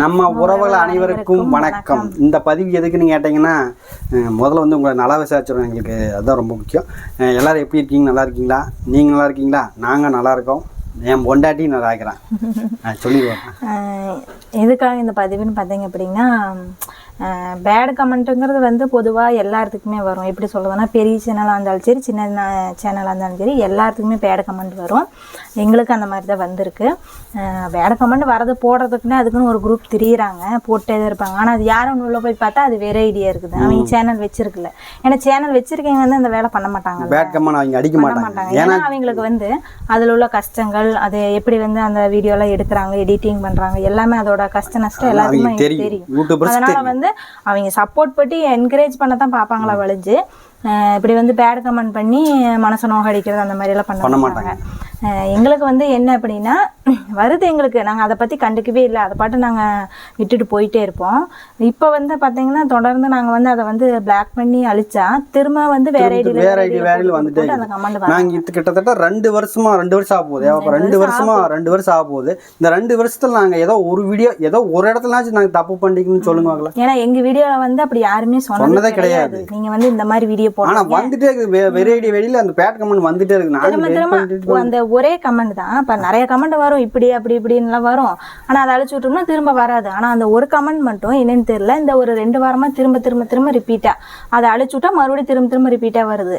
நம்ம உறவுகள் அனைவருக்கும் வணக்கம். இந்த பதிவு எதுக்குன்னு கேட்டிங்கன்னா முதல்ல வந்து உங்களை நல்லா விசாரிச்சிடும் எங்களுக்கு அதுதான் ரொம்ப முக்கியம். எல்லாரும் எப்படி இருக்கீங்க? நல்லா இருக்கீங்களா? நீங்கள் நல்லா இருக்கீங்களா? நாங்கள் நல்லா இருக்கோம். என் பொண்டாட்டி நல்லா இருக்கிறேன். நான் சொல்லிடுவேன் எதுக்காக இந்த பதிவுன்னு பார்த்தீங்க அப்படின்னா பேட் கமெண்ட்டுங்கிறது வந்து பொதுவாக எல்லாத்துக்குமே வரும். எப்படி சொல்லுவேன்னா பெரிய சேனலாக இருந்தாலும் சரி சின்ன சேனலாக இருந்தாலும் சரி எல்லாத்துக்குமே பேட் கமெண்ட் வரும். எங்களுக்கு அந்த மாதிரி தான் வந்திருக்கு. பேட் கமெண்ட் வரது போடுறதுக்குன்னே அதுக்குன்னு ஒரு குரூப் திரியிறாங்க. போட்டே தான் இருப்பாங்க. ஆனால் அது யாரும் உள்ள போய் பார்த்தா அது வேற ஐடியா இருக்குது. அவங்க சேனல் வச்சிருக்குல்ல ஏன்னா சேனல் வச்சிருக்கவங்க வந்து அந்த வேலை பண்ண மாட்டாங்க பேட் அவங்க அடிக்க மாட்டாங்க. ஏன்னா அவங்களுக்கு வந்து அதில் உள்ள கஷ்டங்கள் அது எப்படி வந்து அந்த வீடியோலாம் எடுக்கிறாங்க எடிட்டிங் பண்றாங்க எல்லாமே அதோட கஷ்ட நஷ்டம் எல்லாத்துக்குமே தெரியும். அதனால வந்து அவங்க சப்போர்ட் பண்ணி என்கரேஜ் பண்ண தான் பார்ப்பாங்களா வழிஞ்சு. அஹ் இப்படி வந்து பேட் கமெண்ட் பண்ணி மனசை நோகடிக்கிறது அந்த மாதிரி எல்லாம் பண்ண பண்ண மாட்டாங்க. எங்களுக்கு வந்து என்ன அப்படின்னா வருது எங்களுக்கு. நாங்கள் அதை பற்றி கண்டுக்கவே இல்லை. அதை பாட்டு நாங்கள் விட்டுட்டு போயிட்டே இருப்போம். இப்போ வந்து பார்த்தீங்கன்னா தொடர்ந்து நாங்கள் வந்து அதை வந்து பிளாக் பண்ணி அழிச்சா திரும்ப வந்து வேற ஐடியில் வேற ஐடி வேறையில் வந்துட்டே அந்த கமெண்ட் நாங்க இது கிட்டத்தட்ட ரெண்டு வருஷமா ரெண்டு வருஷம் ஆக போகுது. அப்ப ரெண்டு வருஷமா ரெண்டு வருஷம் ஆக போகுது. இந்த ரெண்டு வருஷத்துல நாங்க ஏதோ ஒரு வீடியோ ஏதோ ஒரு இடத்துலனாச்சும் நாங்க தப்பு பண்ணிக்கணும்னு சொல்லுங்க. ஏன்னா எங்க வீடியோல வந்து அப்படி யாருமே சொன்னதே கிடையாது. கிடையாது. நீங்க வந்து இந்த மாதிரி வீடியோ ஆனா போடுங்க வந்துட்டே இருக்குது. வெற ஐடி வெளியில அந்த பேட் கமெண்ட் வந்துட்டே இருக்கு அந்த ஒரே கமெண்ட் தான். இப்ப நிறைய கமெண்ட் வரும். இப்படி அப்படி இப்படின்லாம் வரும். ஆனா அதை அழிச்சு விட்டோம்னா திரும்ப வராது. ஆனா அந்த ஒரு கமெண்ட் மட்டும் என்னன்னு தெரியல. இந்த ஒரு ரெண்டு வாரமா திரும்ப திரும்ப திரும்ப ரிப்பீட்டா அதை அழிச்சு விட்டா மறுபடியும் திரும்ப திரும்ப ரிப்பீட்டா வருது.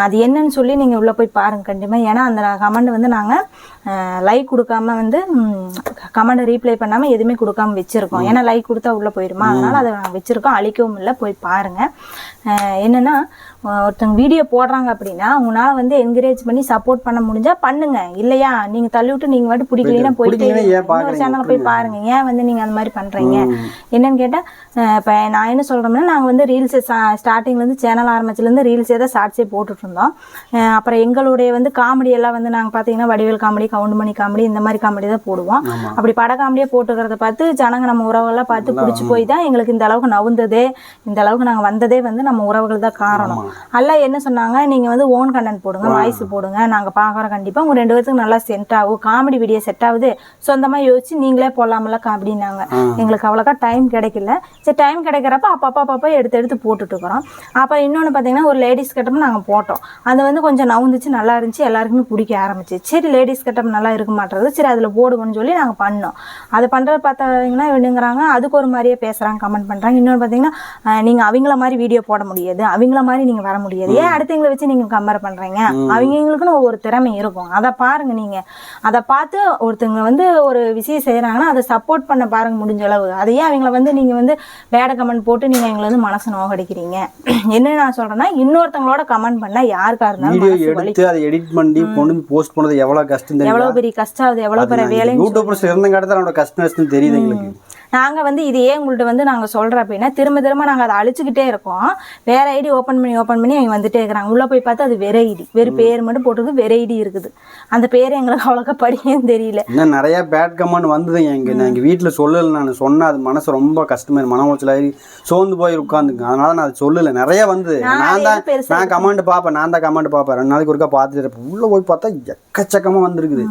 அது என்னன்னு சொல்லி நீங்க உள்ள போய் பாருங்க கண்டிப்பா. ஏன்னா அந்த கமெண்ட் வந்து நாங்க லைக் கொடுக்காம வந்து கமெண்ட் ரீப்ளை பண்ணாம எதுவுமே கொடுக்காம வச்சிருக்கோம். ஏன்னா லைக் கொடுத்தா உள்ள போயிருமா? அதனால அதை நாங்க வச்சிருக்கோம். அழிக்கவும் இல்லை. போய் பாருங்க. அஹ் என்னன்னா அஹ் ஒருத்தவங்க வீடியோ போடுறாங்க அப்படின்னா அவங்களால வந்து என்கரேஜ் பண்ணி சப்போர்ட் பண்ண முடிஞ்சா பண்ணுங்க. இல்லையா? நீங்க தள்ளி விட்டு நீங்க மட்டும் பிடிக்கலைன்னா போயிட்டு பாக்குறீங்க? சேனலை போய் பாருங்க. ஏன் வந்து நீங்க அந்த மாதிரி பண்றீங்க? என்னன்னு கேட்டா அஹ் இப்ப நான் என்ன சொல்றேன்னா நாங்க வந்து ரீல்ஸ் ஸ்டார்டிங்ல இருந்து சேனல் ஆரம்பிச்சதுல இருந்து ரீல்ஸே தான் ஷார்ட்ஸே போட்டுட்டு இருந்தோம். அஹ் அப்புறம் எங்களுடைய வந்து காமெடி எல்லாம் வந்து நாங்க பாத்தீங்கன்னா வடிவேல் காமெடி கவுண்டமணி காமெடி இந்த மாதிரி காமெடி தான் போடுவோம். அப்படி பட காமெடியே போட்டுக்கிறத பார்த்து ஜனங்க நம்ம உறவுகள்லாம் பார்த்து பிடிச்சி போய் தான் எங்களுக்கு இந்த அளவுக்கு நவுந்ததே இந்த அளவுக்கு நாங்க வந்ததே வந்து நம்ம உறவுகள் தான் காரணம். எல்லாம் என்ன சொன்னாங்க? நீங்க வந்து ஓன் கண்டென்ட் போடுங்க வாய்ஸ் போடுங்க. நாங்க பாக்குறோம் கண்டிப்பா உங்க ரெண்டு பேத்துக்கு நல்லா செட் ஆகும். காமெடி வீடியோ செட் ஆகுது. சொந்தமா யோசிச்சு நீங்களே போடலாமல அப்படின்னாங்க எங்களுக்கு அவ்வளோக்கா டைம் கிடைக்கல. சரி டைம் கிடைக்கிறப்ப அப்பப்போ அப்பப்போ எடுத்து எடுத்து போட்டுட்டு இருக்கிறோம். அப்புறம் இன்னொன்று பார்த்தீங்கன்னா ஒரு லேடிஸ் கட்டமும் நாங்கள் போட்டோம். அது வந்து கொஞ்சம் நவுந்துச்சு நல்லா இருந்துச்சு எல்லாருக்குமே பிடிக்க ஆரம்பிச்சு சரி லேடிஸ் கட்டம் நல்லா இருக்க மாட்டேறது. சரி அதில் போடுவோம்னு சொல்லி நாங்கள் பண்ணோம். அது பண்ணுறது பார்த்தீங்கன்னா என்னங்கிறாங்க அதுக்கு ஒரு மாதிரியே பேசுகிறாங்க கமெண்ட் பண்ணுறாங்க இன்னொன்று பார்த்தீங்கன்னா நீங்க அவங்கள மாதிரி வீடியோ போட முடியாது. அவங்கள மாதிரி நீங்க வர முடியாது. ஏன் அடுத்தவங்களை வச்சு நீங்க கம்பேர் பண்றீங்க? அவங்களுக்குன்னு ஒவ்வொரு திறமை இருக்கும். அதை பாருங்க நீங்க. அதை பார்த்து ஒருத்தவங்க வந்து ஒரு விஷயம் செய்யறாங்கன்னா அதை சப்போர்ட் பண்ண பாருங்க முடிஞ்ச அளவு. அதையே அவங்கள வந்து நீங்க வந்து பேட கமெண்ட் போட்டு நீங்க எங்களை வந்து மனசு நோகடிக்கிறீங்க? என்ன நான் சொல்றேன்னா இன்னொருத்தவங்களோட கமெண்ட் பண்ணா யாருக்கா இருந்தாலும் வலி அதை எடிட் பண்ணி கொண்டு போஸ்ட் பண்ணது எவ்வளவு கஷ்டம் எவ்வளவு பெரிய கஷ்டம் ஆகுது எவ்வளவு பெரிய வேலைன்னு யூடியூபர்ஸ் இருந்த கடத்த கஷ்டம் தெரியுது எங்களுக்கு. நாங்க வந்து இது ஏன் உங்கள்ட்ட வந்து நாங்க சொல்றோம் அப்படின்னா திரும்ப திரும்ப நாங்க அதை அழிச்சுக்கிட்டே இருக்கோம். வேற ஐடி ஓபன் பண்ணி ஓபன் பண்ணி அவங்க வந்துட்டே இருக்கிறாங்க. உள்ள போய் பார்த்தா அது வெற ஐடி. வெறும் பேர் மட்டும் போட்டுருக்கு வெற ஐடி இருக்குது. அந்த பேர் எங்களுக்கு அவ்வளோக்கா படிக்கவே தெரியல. இன்னும் நிறைய பேட் கமெண்ட் வந்தது எங்க நான் எங்கள் வீட்டில் சொல்லலை. நான் சொன்னா அது மனசு ரொம்ப கஷ்டமா மன உளைச்சல் ஆகி சோர்ந்து போய் உட்காந்துங்க. அதனால நான் அது சொல்லலை. நிறைய வந்து நான் தான் நான் கமெண்ட் பார்ப்பேன். நான் தான் கமெண்ட் பார்ப்பேன். ரெண்டு நாளைக்கு ஒருக்கா பார்த்துட்டு இருப்பேன். உள்ள போய் பார்த்தா எக்கச்சக்கமா வந்திருக்குது.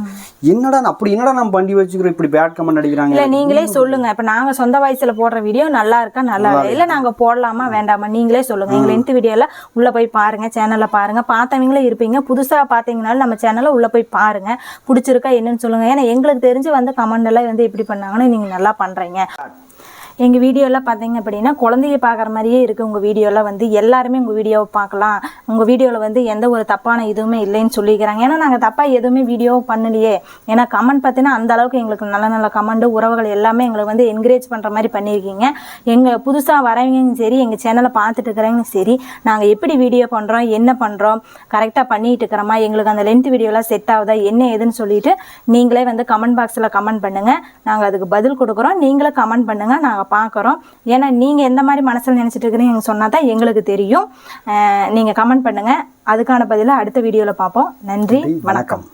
என்னடா அப்படி என்னடா நம்ம பண்ணி வச்சுக்கிறோம்? இப்படி பேட் கமெண்ட் அடிக்கிறாங்க. நீங்களே சொல்லுங்க. இப்ப நாங்க சொந்த வயசுல போடுற வீடியோ நல்லா இருக்கா? நல்லா இல்ல இல்ல நாங்க போடலாமா? வேண்டாமா? நீங்களே சொல்லுங்க. எங்க லென்த் வீடியோல உள்ள போய் பாருங்க சேனல்ல பாருங்க. பார்த்தவங்களே இருப்பீங்க. புதுசா பாத்தீங்கனாலும் நம்ம சேனல்ல உள்ள போய் பாருங்க. பிடிச்சிருக்கா என்னன்னு சொல்லுங்க. ஏன்னா எங்களுக்கு தெரிஞ்சு வந்து கமெண்ட் எல்லாம் வந்து எப்படி பண்ணாங்கன்னு நீங்க நல்லா பண்றீங்க. எங்கள் வீடியோலாம் பார்த்தீங்க அப்படின்னா குழந்தைய பார்க்குற மாதிரியே இருக்குது உங்கள் வீடியோலாம் வந்து. எல்லாருமே உங்கள் வீடியோவை பார்க்கலாம். உங்கள் வீடியோவில் வந்து எந்த ஒரு தப்பான இதுவுமே இல்லைன்னு சொல்லிக்கிறாங்க. ஏன்னா நாங்கள் தப்பாக எதுவுமே வீடியோ பண்ணலையே. ஏன்னா கமெண்ட் பார்த்தீங்கன்னா அந்த அளவுக்கு எங்களுக்கு நல்ல நல்ல கமெண்ட்டு உறவுகள் எல்லாமே எங்களுக்கு வந்து என்கரேஜ் பண்ணுற மாதிரி பண்ணியிருக்கீங்க. எங்கள் புதுசாக வரவங்களும் சரி எங்கள் சேனலை பார்த்துட்டு இருக்கிறவங்க சரி நாங்கள் எப்படி வீடியோ பண்ணுறோம் என்ன பண்ணுறோம் கரெக்டாக பண்ணிகிட்டு இருக்கிறோமா எங்களுக்கு அந்த லென்த் வீடியோலாம் செட் ஆகுதா என்ன ஏதுன்னு சொல்லிட்டு நீங்களே வந்து கமெண்ட் பாக்ஸில் கமெண்ட் பண்ணுங்கள் நாங்கள் அதுக்கு பதில் கொடுக்குறோம். நீங்களும் கமெண்ட் பண்ணுங்கள் நாங்கள் பார்க்குறோம். ஏன்னா நீங்கள் எந்த மாதிரி மனசில் நினச்சிட்டு இருக்கிறீங்க சொன்னால் தான் எங்களுக்கு தெரியும். நீங்கள் கமெண்ட் பண்ணுங்கள் அதுக்கான பதிலை அடுத்த வீடியோவில் பார்ப்போம். நன்றி வணக்கம். வணக்கம்.